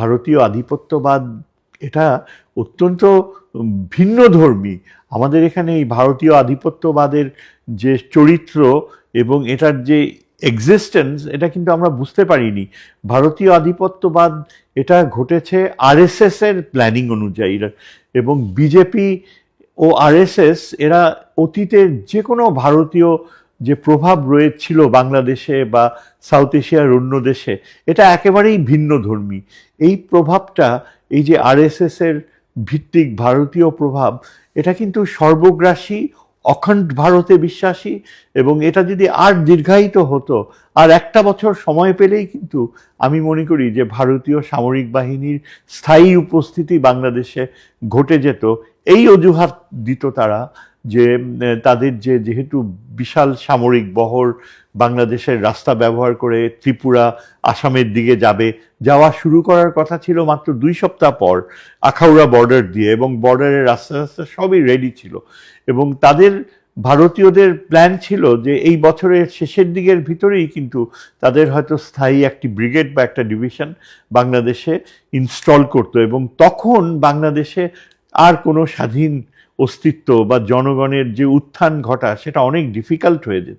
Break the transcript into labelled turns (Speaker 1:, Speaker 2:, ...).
Speaker 1: ভারতীয় আধিপত্যবাদ, এটা অত্যন্ত ভিন্ন ধর্মী। আমাদের এখানে এই ভারতীয় আধিপত্যবাদের যে চরিত্র এবং এটার যে এক্সিস্টেন্স এটা কিন্তু আমরা বুঝতে পারিনি। ভারতীয় আধিপত্যবাদ, এটা ঘটেছে আরএসএস এর প্ল্যানিং অনুযায়ী এবং বিজেপি ও আরএসএস এরা অতীতের যে কোনো ভারতীয় যে প্রভাব রয়েছিল বাংলাদেশে বা সাউথ এশিয়ার অন্য দেশে, এটা একেবারেই ভিন্ন ধর্মী। এই প্রভাবটা, এই যে আরএসএস এর ভিত্তিক ভারতীয় প্রভাব, এটা কিন্তু সর্বগ্রাসী, অখণ্ড ভারতে বিশ্বাসী এবং এটা যদি আর দীর্ঘায়িত হতো, আর একটা বছর সময় পেলেই কিন্তু আমি মনে করি যে ভারতীয় সামরিক বাহিনীর স্থায়ী উপস্থিতি বাংলাদেশে ঘটে যেত। এই অজুহাত দিত তারা। যে তাদের যে যেহেতু বিশাল সামরিক বহর বাংলাদেশের রাস্তা ব্যবহার করে ত্রিপুরা আসামের দিকে যাবে, যাওয়া শুরু করার কথা ছিল মাত্র দুই সপ্তাহ পর আখাউড়া বর্ডার দিয়ে এবং বর্ডারের রাস্তা রাস্তা সবই রেডি ছিল। এবং তাদের ভারতীয়দের প্ল্যান ছিল যে এই বছরের শেষের দিকের ভিতরেই কিন্তু তাদের হয়তো স্থায়ী একটি ব্রিগেড বা একটা ডিভিশন বাংলাদেশে ইনস্টল করতো এবং তখন বাংলাদেশে আর কোনো স্বাধীন অস্তিত্ব বা জনগণের যে উত্থান ঘটা সেটা অনেক ডিফিকাল্ট হয়ে যেত।